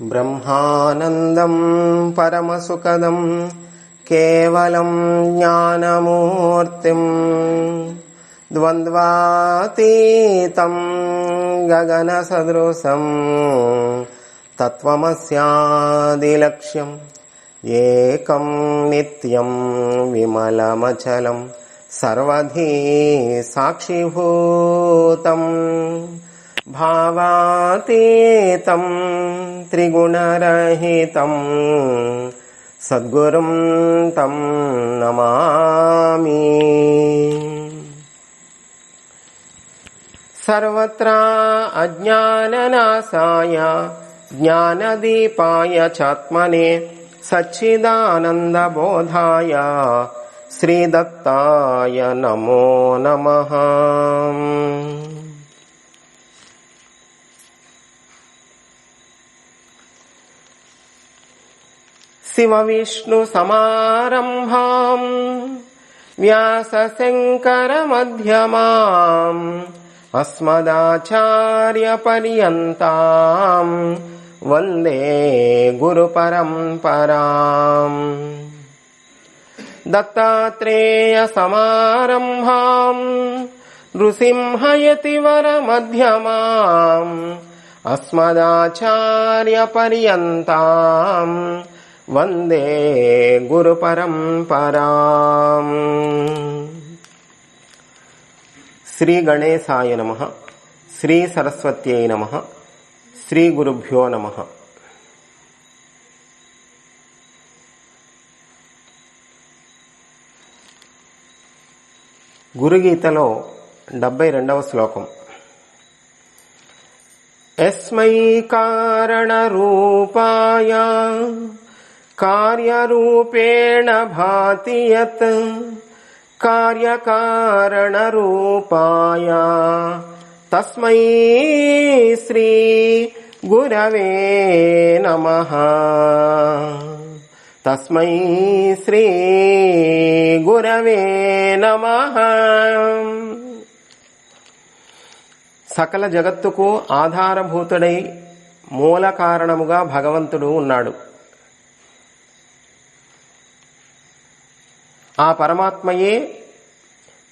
ब्रह्मानन्दम् परमसुखदम् केवलम् ज्ञानमूर्तिम् द्वन्द्वातीतम् गगनसदृशम् तत्त्वमस्यादिलक्ष्यम् एकम् नित्यम् विमलमचलम् सर्वधी साक्षिभूतम् भावातीतम् त्रिगुणरहितम् नमामि। सर्वत्र अज्ञाननाशाय ज्ञानदीपाय चात्मने सच्चिदानन्दबोधाय श्रीदत्ताय नमो नमः शिवविष्णुसमारम्भाम् व्यासशङ्करमध्यमाम् अस्मदाचार्यपर्यन्ताम् वन्दे गुरुपरम्पराम् दत्तात्रेयसमारम्भाम् नृसिंहयतिवरमध्यमाम् अस्मदाचार्यपर्यन्ताम् वन्दे गुरुपरम्पराम् శ్రీగణేశాయ నమ శ్రీ సరస్వత్యై నమ శ్రీ గురుభ్యో నమ గురుగీతలో డెబ్బై రెండవ శ్లోకం ఎస్మై కారణరూపాయ కార్యరూపేణ భాతి కార్యకారణ రూపాయ తస్మై శ్రీ గురవే నమ. తస్మై శ్రీ గురవే నమ. సకల జగత్తుకు ఆధారభూతుడై మూల కారణముగా భగవంతుడు ఉన్నాడు. ఆ పరమాత్మయే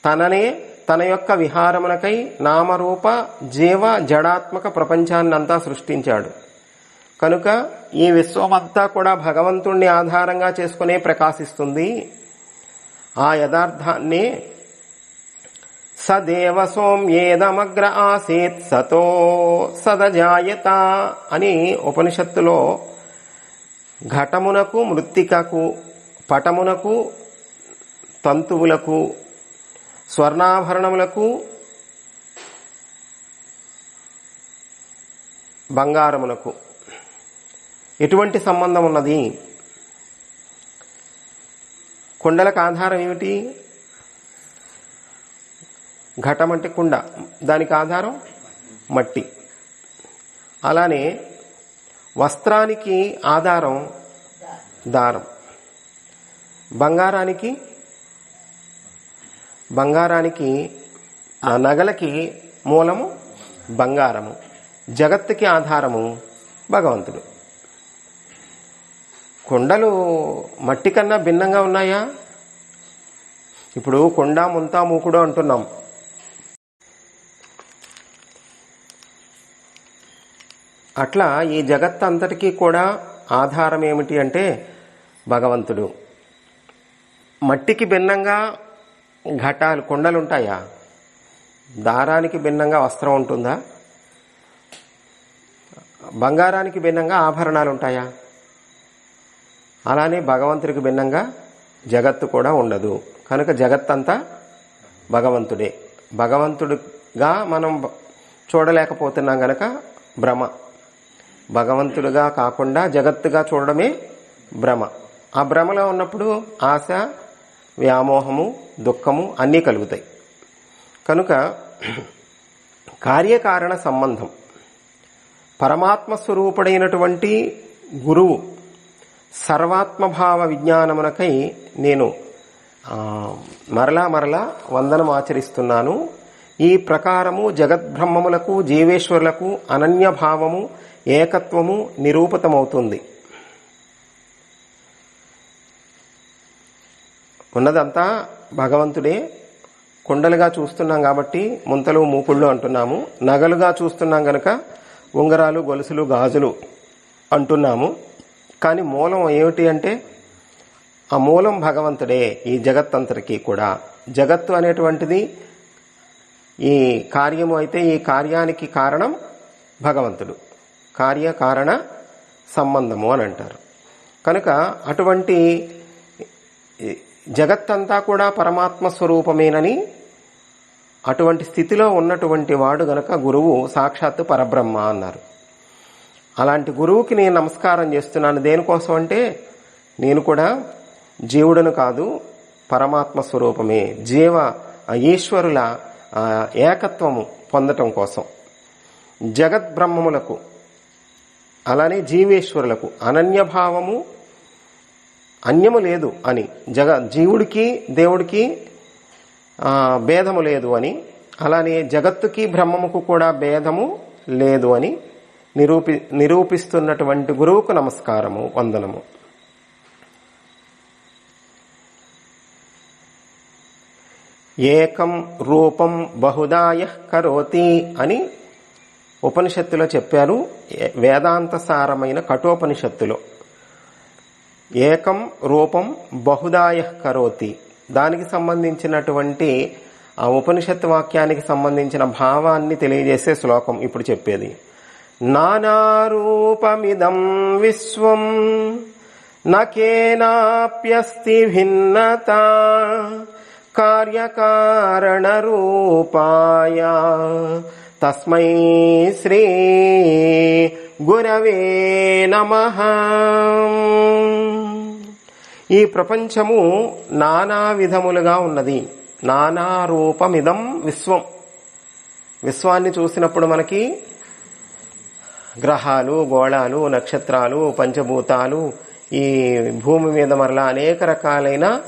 తననే తన యొక్క విహారమునకై నామరూప జీవ జడాత్మక ప్రపంచాన్నంతా సృష్టించాడు. కనుక ఈ విశ్వమంతా కూడా భగవంతుణ్ణి ఆధారంగా చేసుకునే ప్రకాశిస్తుంది. ఆ యథార్థాన్ని సదేవ సోమ్యేదమగ్ర ఆసీత్ సతో సదజాయత అని ఉపనిషత్తులో ఘటమునకు మృత్తికకు పటమునకు తంతువులకు స్వర్ణాభరణములకు బంగారమునకు. ఎటువంటి సంబంధం ఉన్నది? కుండలకు ఆధారం ఏమిటి? ఘటం అంటే కుండ. దానికి ఆధారం మట్టి. అలానే వస్త్రానికి ఆధారం దారం. బంగారానికి బంగారానికి ఆ నగలకి మూలము బంగారము. జగత్తుకి ఆధారము భగవంతుడు. కొండలు మట్టి కన్నా భిన్నంగా ఉన్నాయా? ఇప్పుడు కొండ ముంతా మూకుడు అంటున్నాం. అట్లా ఈ జగత్ అంతటికీ కూడా ఆధారం ఏమిటి అంటే భగవంతుడు. మట్టికి భిన్నంగా ఘటాలు కొండలు ఉంటాయా దారానికి భిన్నంగా వస్త్రం ఉంటుందా? బంగారానికి భిన్నంగా ఆభరణాలు ఉంటాయా అలానే భగవంతుడికి భిన్నంగా జగత్తు కూడా ఉండదు. కనుక జగత్తంతా భగవంతుడే. భగవంతుడిగా మనం చూడలేకపోతున్నాం గనక భ్రమ భగవంతుడుగా కాకుండా జగత్తుగా చూడడమే భ్రమ ఆ భ్రమలో ఉన్నప్పుడు ఆశ వ్యామోహము దుఃఖము అన్నీ కలుగుతాయి. కనుక కార్యకారణ సంబంధం పరమాత్మ స్వరూపుడైనటువంటి గురువు సర్వాత్మభావ విజ్ఞానమునకై నేను మరలా మరలా వందనం ఆచరిస్తున్నాను. ఈ ప్రకారము జగద్బ్రహ్మములకు జీవేశ్వరులకు అనన్య భావము ఏకత్వము నిరూపితమవుతుంది. ఉన్నదంతా భగవంతుడే కుండలుగా చూస్తున్నాం కాబట్టి ముంతలు మూకుళ్ళు అంటున్నాము. నగలుగా చూస్తున్నాం గనక ఉంగరాలు గొలుసులు గాజులు అంటున్నాము. కానీ మూలం ఏమిటి అంటే ఆ మూలం భగవంతుడే ఈ జగత్తంతటికీ కూడా. జగత్తు అనేటువంటిది ఈ కార్యము అయితే ఈ కార్యానికి కారణం భగవంతుడు. కార్యకారణ సంబంధము అని అంటారు. కనుక అటువంటి జగత్తంతా కూడా పరమాత్మ స్వరూపమేనని అటువంటి స్థితిలో ఉన్నటువంటి వాడు గనక గురువు సాక్షాత్తు పరబ్రహ్మ అన్నారు. అలాంటి గురువుకి నేను నమస్కారం చేస్తున్నాను. దేనికోసం అంటే నేను కూడా జీవుడను కాదు పరమాత్మ స్వరూపమే జీవ ఈశ్వరుల ఏకత్వము పొందటం కోసం. జగద్బ్రహ్మములకు అలానే జీవేశ్వరులకు అనన్యభావము అన్యము లేదు అని జగ జీవుడికి దేవుడికి భేదము లేదు అని అలానే జగత్తుకి బ్రహ్మముకు కూడా భేదము లేదు అని నిరూపి నిరూపిస్తున్నటువంటి గురువుకు నమస్కారము వందనము. ఏకం రూపం బహుదాయ కరోతి అని ఉపనిషత్తులో చెప్పారు. వేదాంత సారమైన కఠోపనిషత్తులో. ఏకం రూపం బహుదాయ కరోతి. దానికి సంబంధించినటువంటి ఆ ఉపనిషత్ వాక్యానికి సంబంధించిన భావాన్ని తెలియజేసే శ్లోకం ఇప్పుడు చెప్పేది. నానారూపమిదం విశ్వం నకేనాప్యస్తి భిన్నత కార్యకారణ రూపాయ తస్మై శ్రీ గురవే నమ. ఈ ప్రపంచము నానా విధములుగా ఉన్నది. నానా రూపమిదం విశ్వం. విశ్వాన్ని చూసినప్పుడు మనకి గ్రహాలు గోళాలు నక్షత్రాలు పంచభూతాలు ఈ భూమి మీద మరలా అనేక రకాలైన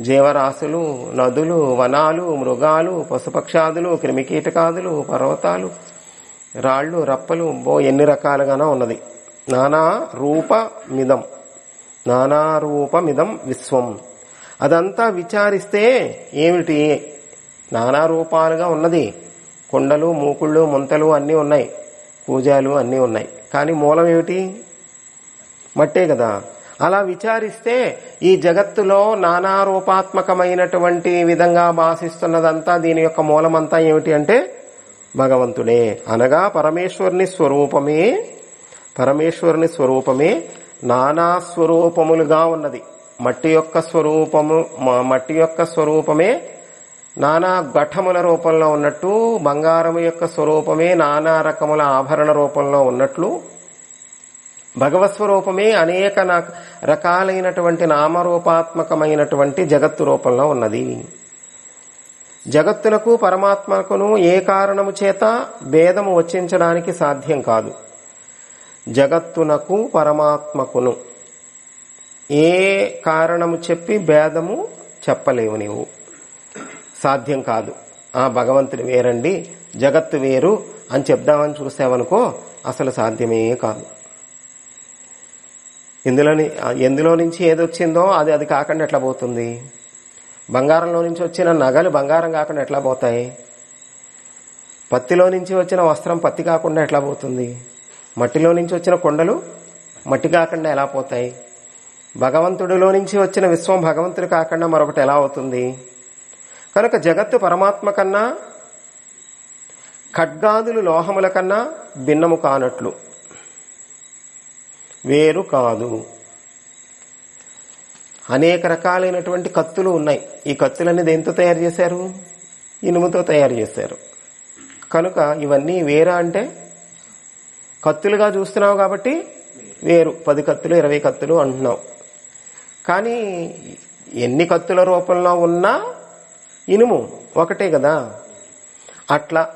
జీవరాశులు నదులు వనాలు మృగాలు పశుపక్షాదులు క్రిమికీటకాదులు పర్వతాలు రాళ్ళు రప్పలు బో ఎన్ని రకాలుగానో ఉన్నది. నానా రూపమిదం నానా రూపమిదం విశ్వం. అదంతా విచారిస్తే ఏమిటి? నానా రూపాలుగా ఉన్నది. కొండలు మూకుళ్ళు ముంతలు అన్నీ ఉన్నాయి. పూజలు అన్నీ ఉన్నాయి. కానీ మూలం ఏమిటి? మట్టే కదా. అలా విచారిస్తే ఈ జగత్తులో నానా రూపాత్మకమైనటువంటి విధంగా భాషిస్తున్నదంతా దీని యొక్క మూలమంతా ఏమిటి అంటే భగవంతుడే. అనగా పరమేశ్వరుని స్వరూపమే పరమేశ్వరుని స్వరూపమే నానా స్వరూపములుగా ఉన్నది. మట్టి యొక్క స్వరూపము మట్టి యొక్క స్వరూపమే నానా ఘటముల రూపంలో ఉన్నట్టు బంగారము యొక్క స్వరూపమే నానా రకముల ఆభరణ రూపంలో ఉన్నట్లు భగవత్ స్వరూపమే అనేక నా- రకాలైనటువంటి నామరూపాత్మకమైనటువంటి జగత్తు రూపంలో ఉన్నది. జగత్తులకు పరమాత్మకును ఏ కారణము చేత భేదము వచ్చించడానికి సాధ్యం కాదు. జగత్తునకు పరమాత్మకును ఏ కారణము చెప్పి భేదము చెప్పలేవు నీవు. సాధ్యం కాదు. ఆ భగవంతుడు వేరండి జగత్తు వేరు అని చెప్దామని చూసావనుకో అసలు సాధ్యమే కాదు. ఇందులోని ఎందులో నుంచి ఏదొచ్చిందో అది అది కాకుండా ఎట్లా పోతుంది? బంగారంలో నుంచి వచ్చిన నగలు బంగారం కాకుండా ఎట్లా పోతాయి? పత్తిలో నుంచి వచ్చిన వస్త్రం పత్తి కాకుండా ఎట్లా పోతుంది? మట్టిలో నుంచి వచ్చిన కొండలు మట్టి కాకుండా ఎలా పోతాయి? భగవంతుడిలో నుంచి వచ్చిన విశ్వం భగవంతుడు కాకుండా మరొకటి ఎలా అవుతుంది? కనుక జగత్తు పరమాత్మ కన్నా ఖడ్గాదులు లోహముల కన్నా భిన్నము కానట్లు. వేరు కాదు. అనేక రకాలైనటువంటి కత్తులు ఉన్నాయి. ఈ కత్తులన్నీ దేంతో తయారు చేశారు? ఇనుముతో తయారు చేశారు. కనుక ఇవన్నీ వేరా అంటే కత్తులుగా చూస్తున్నావు కాబట్టి వేరు. పది కత్తులు ఇరవై కత్తులు అంటున్నావు. కానీ ఎన్ని కత్తుల రూపంలో ఉన్నా ఇనుము ఒకటే కదా? అట్లా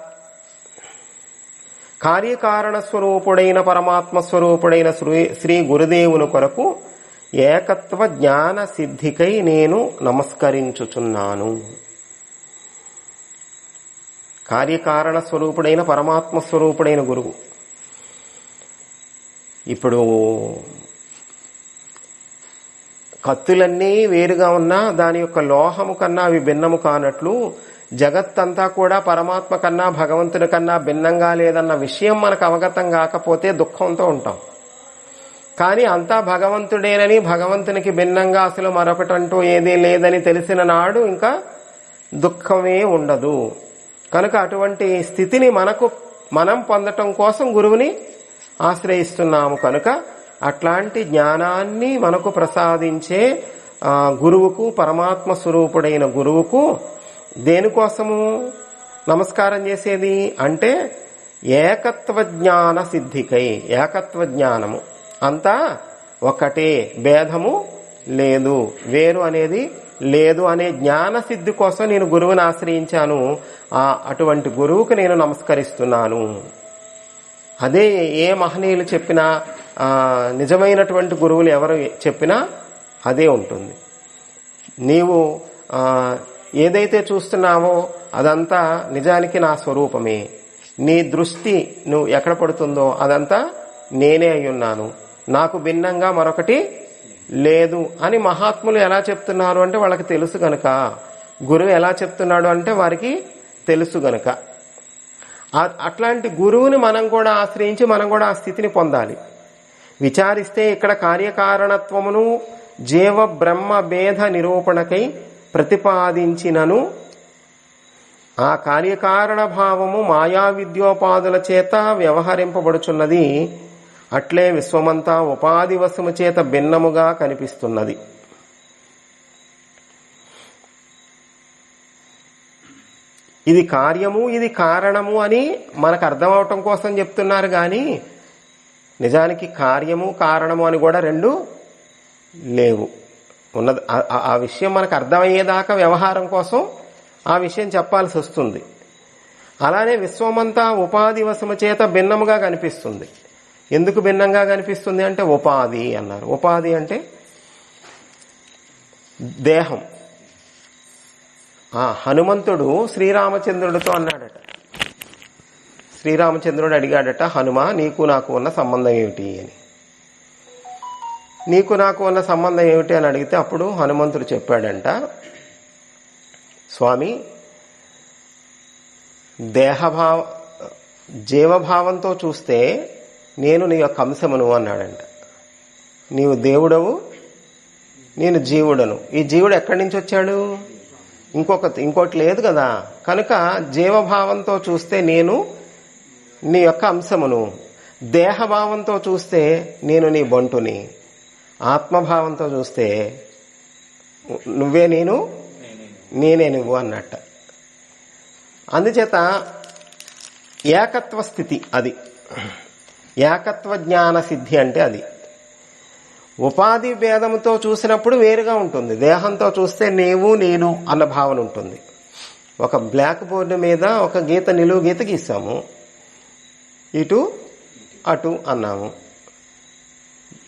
కార్యకారణ స్వరూపుడైన పరమాత్మ స్వరూపుడైన శ్రీ- శ్రీ గురుదేవుని కొరకు ఏకత్వ జ్ఞాన సిద్ధికై నేను నమస్కరించుచున్నాను. కార్యకారణ స్వరూపుడైన పరమాత్మ స్వరూపుడైన గురువు. ఇప్పుడు కత్తులన్నీ వేరుగా ఉన్నా దాని యొక్క లోహము కన్నా అవి భిన్నము కానట్లు జగత్తంతా కూడా పరమాత్మ కన్నా భగవంతుని కన్నా భిన్నంగా లేదన్న విషయం మనకు అవగతం కాకపోతే దుఃఖంతో ఉంటాం. కానీ అంతా భగవంతుడేనని భగవంతునికి భిన్నంగా అసలు మరొకటంటూ ఏదీ లేదని తెలిసిన నాడు ఇంకా దుఃఖమే ఉండదు. కనుక అటువంటి స్థితిని మనకు మనం పొందటం కోసం గురువుని ఆశ్రయిస్తున్నాము కనుక అట్లాంటి జ్ఞానాన్ని మనకు ప్రసాదించే గురువుకు పరమాత్మ స్వరూపుడైన గురువుకు దేనికోసము నమస్కారం చేసేది? అంటే ఏకత్వ జ్ఞాన సిద్ధికై ఏకత్వ జ్ఞానము అంతా ఒకటే భేదము లేదు. వేరు అనేది లేదు అనే జ్ఞాన సిద్ధి కోసం నేను గురువుని ఆశ్రయించాను. ఆ అటువంటి గురువుకు నేను నమస్కరిస్తున్నాను. అదే ఏ మహనీయులు చెప్పినా నిజమైనటువంటి గురువులు ఎవరు చెప్పినా అదే ఉంటుంది. నీవు ఏదైతే చూస్తున్నావో అదంతా నిజానికి నా స్వరూపమే. నీ దృష్టి నువ్వు ఎక్కడ పడుతుందో అదంతా నేనే అయ్యున్నాను. నాకు భిన్నంగా మరొకటి లేదు అని మహాత్ములు ఎలా చెప్తున్నారు అంటే వాళ్ళకి తెలుసు గనక. గురువు ఎలా చెప్తున్నాడు అంటే వారికి తెలుసు గనక. అట్లాంటి గురువుని మనం కూడా ఆశ్రయించి మనం కూడా ఆ స్థితిని పొందాలి. విచారిస్తే ఇక్కడ కార్యకారణత్వమును జీవ బ్రహ్మ భేద నిరూపణకై ప్రతిపాదించినను. ఆ కార్యకారణ భావము మాయా విద్యోపాదుల చేత వ్యవహరింపబడుచున్నది. అట్లే విశ్వమంతా ఉపాధి వశము చేత భిన్నముగా కనిపిస్తున్నది. ఇది కార్యము ఇది కారణము అని మనకు అర్థమవటం కోసం చెప్తున్నారు కానీ నిజానికి కార్యము కారణము అని కూడా రెండు లేవు. ఉన్నది ఆ- ఆ విషయం మనకు అర్థమయ్యేదాకా వ్యవహారం కోసం ఆ విషయం చెప్పాల్సి వస్తుంది అలానే విశ్వమంతా ఉపాధి వశము చేత భిన్నముగా కనిపిస్తుంది. ఎందుకు భిన్నంగా కనిపిస్తుంది అంటే ఉపాధి అన్నారు. ఉపాధి అంటే దేహం. ఆ హనుమంతుడు శ్రీరామచంద్రుడితో అన్నాడట. శ్రీరామచంద్రుడు అడిగాడట హనుమ నీకు నాకు ఉన్న సంబంధం ఏమిటి? అని. నీకు నాకు ఉన్న సంబంధం ఏమిటి? అని అడిగితే అప్పుడు హనుమంతుడు చెప్పాడంట స్వామి దేహభావ జీవభావంతో చూస్తే నేను నీ యొక్క అంశమును అన్నాడంట. నీవు దేవుడవు నేను జీవుడను. ఈ జీవుడు ఎక్కడి నుంచి వచ్చాడు? ఇంకొక ఇంకోటి లేదు కదా. కనుక జీవభావంతో చూస్తే నేను నీ యొక్క అంశమును. దేహభావంతో చూస్తే నేను నీ బంటుని. ఆత్మభావంతో చూస్తే నువ్వే నేను? నేనే నువ్వు అన్నట్ట. అందుచేత ఏకత్వ స్థితి అది. ఏకత్వ జ్ఞాన సిద్ధి అంటే అది. ఉపాధి భేదముతో చూసినప్పుడు వేరుగా ఉంటుంది. దేహంతో చూస్తే నీవు నేను అన్న భావన ఉంటుంది. ఒక బ్లాక్ బోర్డు మీద ఒక గీత నిలువు గీత గీసాము. ఇటు అటు అన్నాము.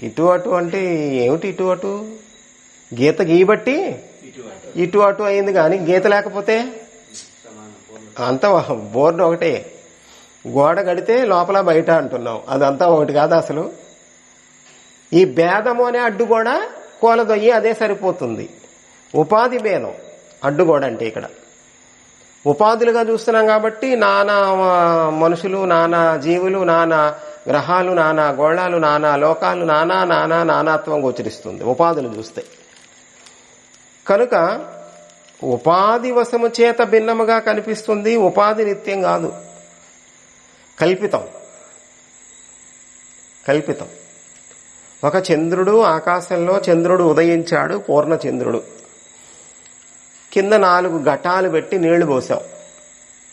ఇటు అటు అంటే ఏమిటి ఇటు అటు? గీత గీయబట్టి ఇటు అటు అయింది కానీ గీత లేకపోతే అంత బోర్డు ఒకటే. గోడ గడితే లోపల బయట అంటున్నాం అదంతా ఒకటి కాదు అసలు. ఈ భేదము అనే అడ్డు కూడా కోలదొయ్యి అదే సరిపోతుంది. ఉపాధి భేదం అడ్డు అంటే ఇక్కడ. ఉపాధులుగా చూస్తున్నాం కాబట్టి నానా మనుషులు నానా జీవులు నానా గ్రహాలు నానా గోళాలు నానా లోకాలు నానా నానా నానాత్వం గోచరిస్తుంది ఉపాధులు చూస్తే. కనుక ఉపాధి వశము చేత భిన్నముగా కనిపిస్తుంది ఉపాధి నిత్యం కాదు. కల్పితం. కల్పితం. ఒక చంద్రుడు ఆకాశంలో చంద్రుడు ఉదయించాడు పూర్ణ చంద్రుడు. కింద నాలుగు ఘటాలు పెట్టి నీళ్ళు పోసాం.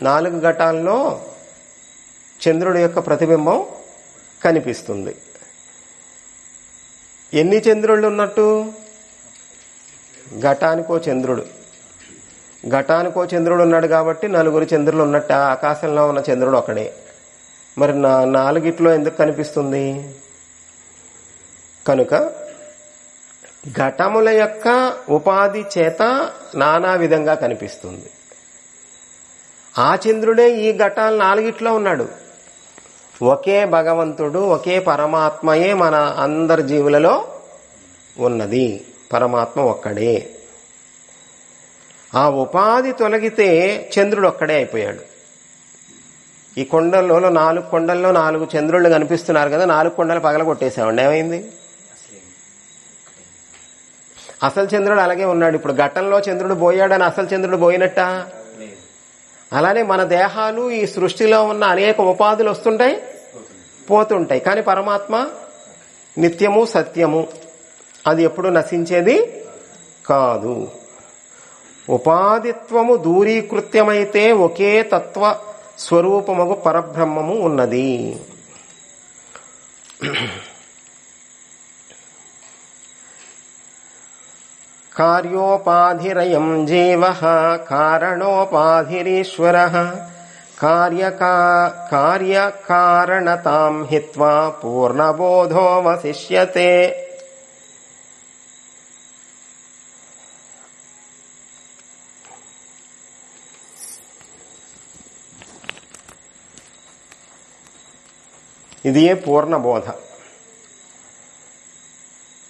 నాలుగు ఘటాల్లో చంద్రుడి యొక్క ప్రతిబింబం కనిపిస్తుంది. ఎన్ని చంద్రుళ్ళు ఉన్నట్టు? ఘటానికో చంద్రుడు. ఘటానికో చంద్రుడు ఉన్నాడు కాబట్టి నలుగురు చంద్రులు ఉన్నట్టు ఆకాశంలో ఉన్న చంద్రుడు ఒకడే. మరి నా నాలుగిట్లో ఎందుకు కనిపిస్తుంది? కనుక ఘటముల యొక్క ఉపాధి చేత నానా విధంగా కనిపిస్తుంది. ఆ చంద్రుడే ఈ ఘటాలు నాలుగిట్లో ఉన్నాడు. ఒకే భగవంతుడు ఒకే పరమాత్మయే మన అందరి జీవులలో ఉన్నది. పరమాత్మ ఒక్కడే. ఆ ఉపాధి తొలగితే చంద్రుడు ఒక్కడే అయిపోయాడు. ఈ కొండల్లో నాలుగు కొండల్లో నాలుగు చంద్రుళ్ళు కనిపిస్తున్నారు కదా నాలుగు కొండలు పగలగొట్టేసామండి ఏమైంది? అసలు చంద్రుడు అలాగే ఉన్నాడు. ఇప్పుడు ఘట్టంలో చంద్రుడు పోయాడని అసలు చంద్రుడు పోయినట్ట? అలానే మన దేహాలు ఈ సృష్టిలో ఉన్న అనేక ఉపాధులు వస్తుంటాయి పోతుంటాయి. కానీ పరమాత్మ నిత్యము సత్యము అది ఎప్పుడు నశించేది కాదు. ఉపాధిత్వము దూరీకృత్యమైతే ఒకే తత్వ స్వరూపముగు పరబ్రహ్మము ఉన్నది కార్యోపాధిరయం జీవ కారణోపాధిరీశ్వర కార్యకా కార్యకారణతాం హిత్వా పూర్ణబోధోవశిష్యతే ఇదియే పూర్ణబోధ.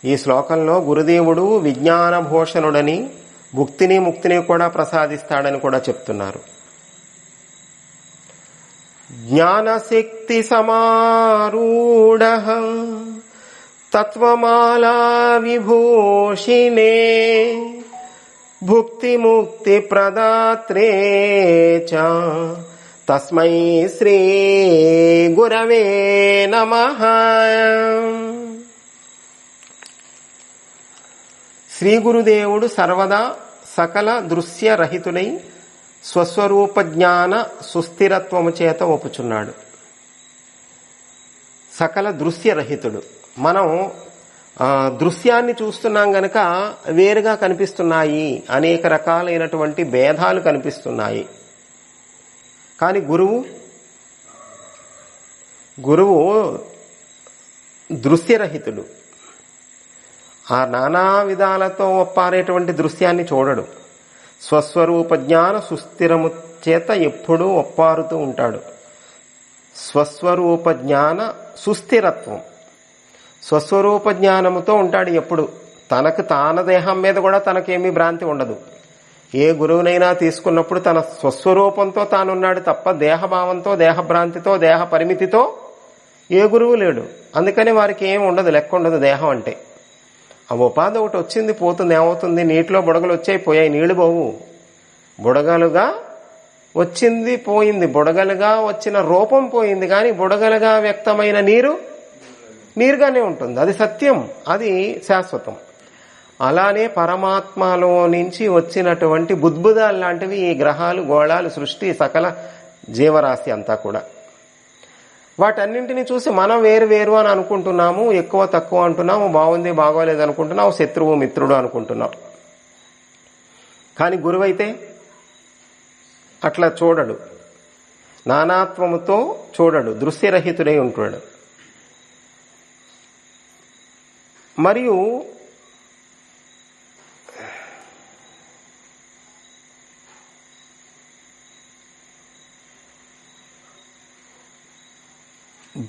ఈ శ్లోకంలో గురుదేవుడు విజ్ఞానభూషణుడని భుక్తిని ముక్తిని కూడా ప్రసాదిస్తాడని కూడా చెప్తున్నారు. జ్ఞానశక్తి సమారూఢ తత్వమాలా విభూషిణే భుక్తి ముక్తి ప్రదాత్రే చ తస్మై శ్రీ గురవే నమ. శ్రీ గురుదేవుడు సర్వదా సకల దృశ్యరహితుడై స్వస్వరూప జ్ఞాన సుస్థిరత్వము చేత ఒప్పుచున్నాడు. సకల దృశ్యరహితుడు మనం దృశ్యాన్ని చూస్తున్నాం గనక వేరుగా కనిపిస్తున్నాయి. అనేక రకాలైనటువంటి భేదాలు కనిపిస్తున్నాయి. కానీ గురువు గురువు దృశ్యరహితుడు ఆ నానా విధాలతో ఒప్పారేటువంటి దృశ్యాన్ని చూడడు. స్వస్వరూప జ్ఞాన సుస్థిరము చేత ఎప్పుడూ ఒప్పారుతూ ఉంటాడు. స్వస్వరూప జ్ఞాన సుస్థిరత్వం. స్వస్వరూప జ్ఞానముతో ఉంటాడు ఎప్పుడు. తనకు తాన దేహం మీద కూడా తనకేమీ భ్రాంతి ఉండదు. ఏ గురువునైనా తీసుకున్నప్పుడు తన స్వస్వరూపంతో తానున్నాడు తప్ప దేహభావంతో దేహభ్రాంతితో దేహ పరిమితితో ఏ గురువు లేడు. అందుకని వారికి ఏం ఉండదు లెక్క ఉండదు దేహం అంటే. ఆ ఉపాధి ఒకటి వచ్చింది పోతుంది ఏమవుతుంది? నీటిలో బుడగలు వచ్చాయి పోయాయి నీళ్ళు పోవు. బుడగలుగా వచ్చింది పోయింది. బుడగలుగా వచ్చిన రూపం పోయింది కానీ బుడగలుగా వ్యక్తమైన నీరు నీరుగానే ఉంటుంది. అది సత్యం అది శాశ్వతం. అలానే పరమాత్మలో నుంచి వచ్చినటువంటి బుద్భుదాలు లాంటివి ఈ గ్రహాలు గోళాలు సృష్టి సకల జీవరాశి అంతా కూడా. వాటన్నింటినీ చూసి మనం వేరు వేరు అని అనుకుంటున్నాము ఎక్కువ తక్కువ అంటున్నాము బాగుంది బాగోలేదు అనుకుంటున్నాము శత్రువు మిత్రుడు అనుకుంటున్నాం. కానీ గురువైతే అట్లా చూడడు. నానాత్వముతో చూడడు దృశ్యరహితుడై ఉంటాడు. మరియు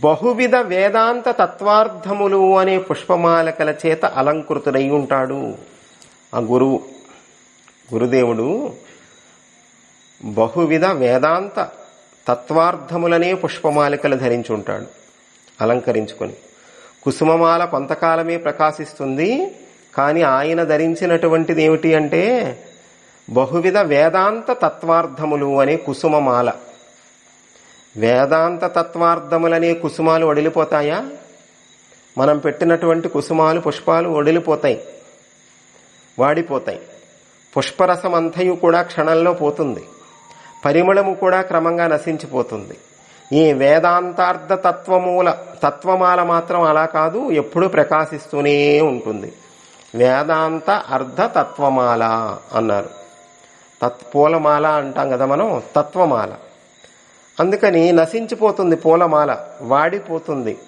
బహువిధ వేదాంత తత్వార్థములు అనే పుష్పమాలకల చేత అలంకృతుడై ఉంటాడు. ఆ గురువు గురుదేవుడు బహువిధ వేదాంత తత్వార్థములనే పుష్పమాలికలు ధరించి ఉంటాడు అలంకరించుకొని. కుసుమమాల కొంతకాలమే ప్రకాశిస్తుంది కానీ ఆయన ధరించినటువంటిది ఏమిటి అంటే బహువిధ వేదాంత తత్వార్థములు అనే కుసుమమాల. వేదాంత తత్వార్థములనే కుసుమాలు వడిలిపోతాయా మనం పెట్టినటువంటి కుసుమాలు పుష్పాలు వడిలిపోతాయి వాడిపోతాయి. పుష్పరసం అంతయు కూడా క్షణంలో పోతుంది. పరిమళము కూడా క్రమంగా నశించిపోతుంది. ఈ వేదాంతార్థ తత్వమూల తత్వమాల మాత్రం అలా కాదు ఎప్పుడూ ప్రకాశిస్తూనే ఉంటుంది. వేదాంత అర్ధ తత్వమాల అన్నారు. తత్ పూలమాల అంటాం కదా మనం తత్వమాల. అందుకని నశించిపోతుంది పూలమాల వాడిపోతుంది.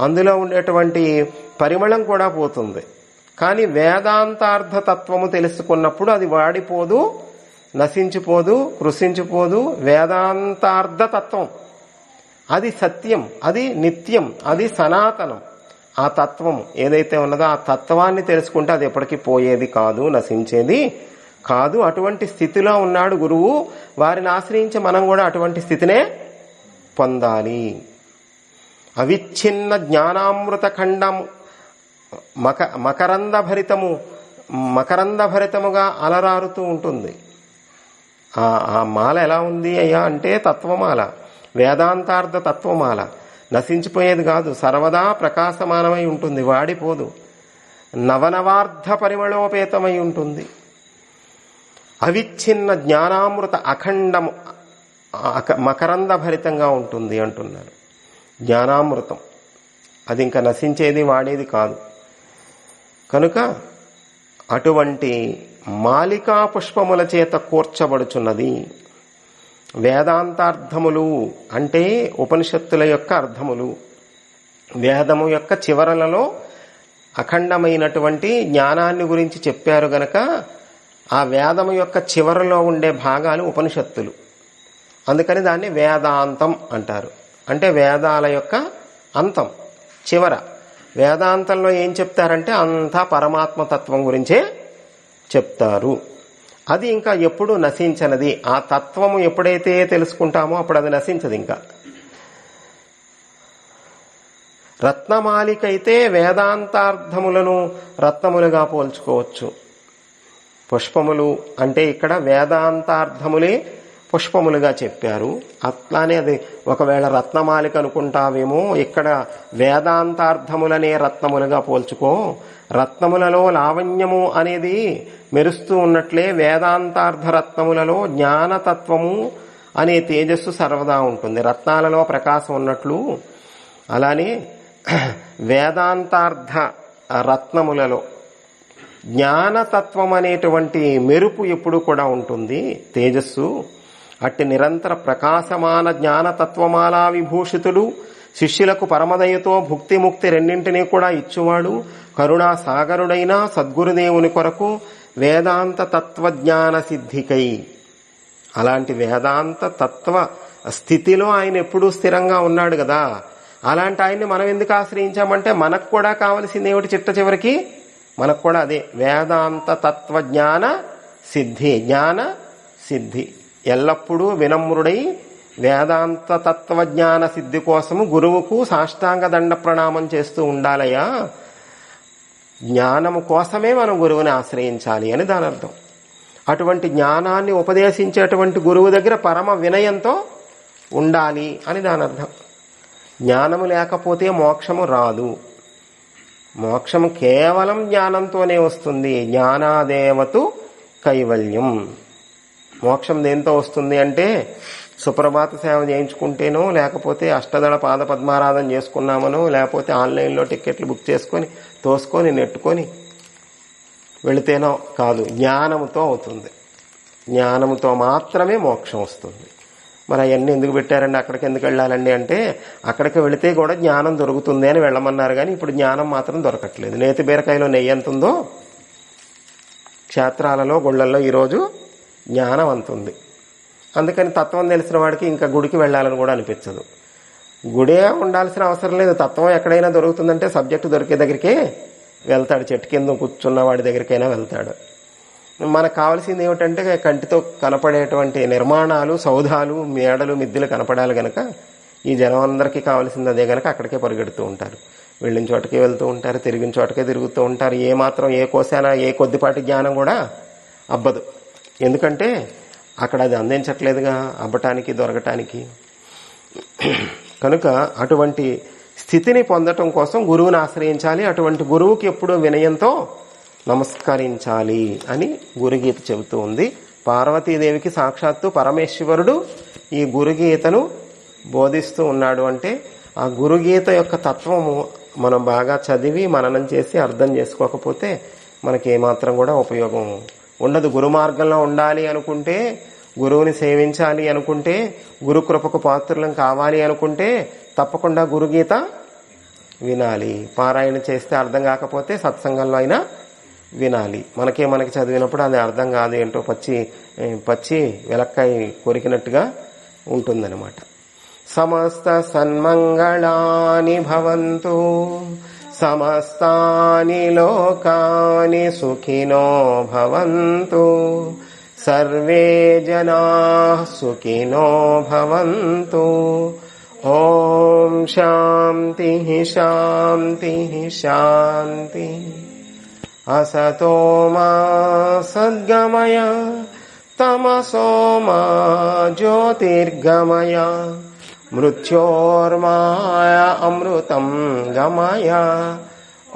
అందులో ఉండేటువంటి పరిమళం కూడా పోతుంది. కానీ వేదాంతార్థ తత్వము తెలుసుకున్నప్పుడు అది వాడిపోదు నశించిపోదు కృషించిపోదు. వేదాంతార్థ తత్వం అది సత్యం అది నిత్యం అది సనాతనం. ఆ తత్వం ఏదైతే ఉన్నదో ఆ తత్వాన్ని తెలుసుకుంటే అది ఎప్పటికీ పోయేది కాదు నశించేది కాదు అటువంటి స్థితిలో ఉన్నాడు గురువు. వారిని ఆశ్రయించి మనం కూడా అటువంటి స్థితినే పొందాలి. అవిచ్ఛిన్న జ్ఞానామృత ఖండము మక మకరంద భరితము మకరంద భరితముగా అలరారుతూ ఉంటుంది. ఆ మాల ఎలా ఉంది అయ్యా అంటే తత్వమాల వేదాంతార్థ తత్వమాల. నశించిపోయేది కాదు సర్వదా ప్రకాశమానమై ఉంటుంది వాడిపోదు. నవనవార్థ పరిమళోపేతమై ఉంటుంది. అవిచ్ఛిన్న జ్ఞానామృత అఖండము అక- మకరంద భరితంగా ఉంటుంది అంటున్నారు. జ్ఞానామృతం. అది ఇంకా నశించేది వాడేది కాదు. కనుక అటువంటి మాలికా పుష్పముల చేత కూర్చబడుచున్నది వేదాంతార్థములు అంటే ఉపనిషత్తుల యొక్క అర్థములు. వేదము యొక్క చివరలలో అఖండమైనటువంటి జ్ఞానాన్ని గురించి చెప్పారు గనక ఆ వేదము యొక్క చివరలో ఉండే భాగాలు ఉపనిషత్తులు. అందుకని దాన్ని వేదాంతం అంటారు. అంటే వేదాల యొక్క అంతం చివర. వేదాంతంలో ఏం చెప్తారంటే అంతా పరమాత్మతత్వం గురించే చెప్తారు. అది ఇంకా ఎప్పుడు నశించనది. ఆ తత్వము ఎప్పుడైతే తెలుసుకుంటామో అప్పుడు అది నశించదు ఇంకా. రత్నమాలికైతే వేదాంతార్థములను రత్నములుగా పోల్చుకోవచ్చు. పుష్పములు అంటే ఇక్కడ వేదాంతార్థములే పుష్పములుగా చెప్పారు. అట్లానే అది ఒకవేళ రత్నమాలిక అనుకుంటావేమో ఇక్కడ వేదాంతార్థములనే రత్నములుగా పోల్చుకో. రత్నములలో లావణ్యము అనేది మెరుస్తూ ఉన్నట్లే వేదాంతార్థ రత్నములలో జ్ఞానతత్వము అనే తేజస్సు సర్వదా ఉంటుంది. రత్నాలలో ప్రకాశం ఉన్నట్లు. అలానే వేదాంతార్థ రత్నములలో జ్ఞానతత్వం అనేటువంటి మెరుపు ఎప్పుడు కూడా ఉంటుంది. తేజస్సు అట్టి నిరంతర ప్రకాశమాన జ్ఞానతత్వమాలా విభూషితుడు శిష్యులకు పరమదయతో భుక్తి ముక్తి రెండింటినీ కూడా ఇచ్చువాడు. కరుణా సాగరుడైన సద్గురుదేవుని కొరకు వేదాంత తత్వజ్ఞాన సిద్ధికై. అలాంటి వేదాంత తత్వ స్థితిలో ఆయన ఎప్పుడూ స్థిరంగా ఉన్నాడు కదా అలాంటి ఆయన్ని మనం ఎందుకు ఆశ్రయించామంటే మనకు కూడా కావలసింది ఏమిటి చిట్ట చివరికి? మనకు కూడా అదే వేదాంత తత్వజ్ఞాన సిద్ధి జ్ఞాన సిద్ధి. ఎల్లప్పుడూ వినమ్రుడై వేదాంత తత్వ జ్ఞాన సిద్ధి కోసము గురువుకు సాష్టాంగ దండ ప్రణామం చేస్తూ ఉండాలయ్యా. జ్ఞానము కోసమే మనం గురువుని ఆశ్రయించాలి అని దాని అర్థం. అటువంటి జ్ఞానాన్ని ఉపదేశించేటువంటి గురువు దగ్గర పరమ వినయంతో ఉండాలి అని దాని అర్థం. జ్ఞానము లేకపోతే మోక్షము రాదు. మోక్షం కేవలం జ్ఞానంతోనే వస్తుంది. జ్ఞానాదేవతు కైవల్యం. మోక్షం దేంతో వస్తుంది అంటే సుప్రభాత సేవ చేయించుకుంటేనో లేకపోతే అష్టదళ పాద పద్మారాధన చేసుకున్నామనో లేకపోతే ఆన్లైన్లో టికెట్లు బుక్ చేసుకొని తోసుకొని నెట్టుకొని వెళితేనో కాదు జ్ఞానముతో అవుతుంది. జ్ఞానముతో మాత్రమే మోక్షం వస్తుంది. మరి అవన్నీ ఎందుకు పెట్టారండి? అక్కడికి ఎందుకు వెళ్ళాలండి అంటే అక్కడికి వెళితే కూడా జ్ఞానం దొరుకుతుంది అని వెళ్ళమన్నారు కానీ ఇప్పుడు జ్ఞానం మాత్రం దొరకట్లేదు. నేతి బీరకాయలో నెయ్యి ఎంత ఉందో క్షేత్రాలలో గుళ్ళల్లో ఈరోజు జ్ఞానం అంతుంది అందుకని తత్వం తెలిసిన వాడికి ఇంకా గుడికి వెళ్ళాలని కూడా అనిపించదు. గుడే ఉండాల్సిన అవసరం లేదు. తత్వం ఎక్కడైనా దొరుకుతుందంటే సబ్జెక్టు దొరికే దగ్గరికే వెళ్తాడు. చెట్టు కింద కూర్చున్న వాడి దగ్గరికైనా వెళ్తాడు. మనకు కావాల్సింది ఏమిటంటే కంటితో కనపడేటువంటి నిర్మాణాలు సౌధాలు మేడలు మిద్దెలు కనపడాలి గనక ఈ జనం అందరికీ కావాల్సింది అదే గనక అక్కడికే పరిగెడుతూ ఉంటారు. వెళ్ళిన చోటకే వెళ్తూ ఉంటారు తిరిగిన చోటకే తిరుగుతూ ఉంటారు. ఏ మాత్రం ఏ కోసాన ఏ కొద్దిపాటి జ్ఞానం కూడా అబ్బదు. ఎందుకంటే అక్కడ అది అందించట్లేదుగా అబ్బటానికి దొరకటానికి. కనుక అటువంటి స్థితిని పొందటం కోసం గురువుని ఆశ్రయించాలి. అటువంటి గురువుకి ఎప్పుడూ వినయంతో నమస్కరించాలి అని గురుగీత చెబుతూ ఉంది. పార్వతీదేవికి సాక్షాత్తు పరమేశ్వరుడు ఈ గురుగీతను బోధిస్తూ ఉన్నాడు అంటే ఆ గురుగీత యొక్క తత్వము మనం బాగా చదివి మననం చేసి అర్థం చేసుకోకపోతే మనకి ఏమాత్రం కూడా ఉపయోగం ఉండదు. గురు మార్గంలో ఉండాలి అనుకుంటే గురువుని సేవించాలి అనుకుంటే గురుకృపకు పాత్రులం కావాలి అనుకుంటే తప్పకుండా గురుగీత వినాలి. పారాయణ చేస్తే అర్థం కాకపోతే సత్సంగంలో అయినా వినాలి. మనకే మనకి చదివినప్పుడు అది అర్థం కాదు ఏంటో పచ్చి పచ్చి వెలక్కాయ కొరికినట్టుగా ఉంటుందన్నమాట. సమస్త సన్మంగళాని భవంతు సమస్తాని లోకాని సుఖినో భవంతు సర్వే జనా సుఖినో భవంతు. ఓం శాంతి శాంతి శాంతి. असतो मा सद्गमय तमसो मा ज्योतिर्गमय। मृत्योर्माय अमृतम् गमय।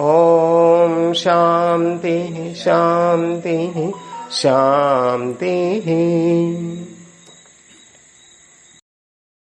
ॐ शान्तिः शान्तिः शान्तिः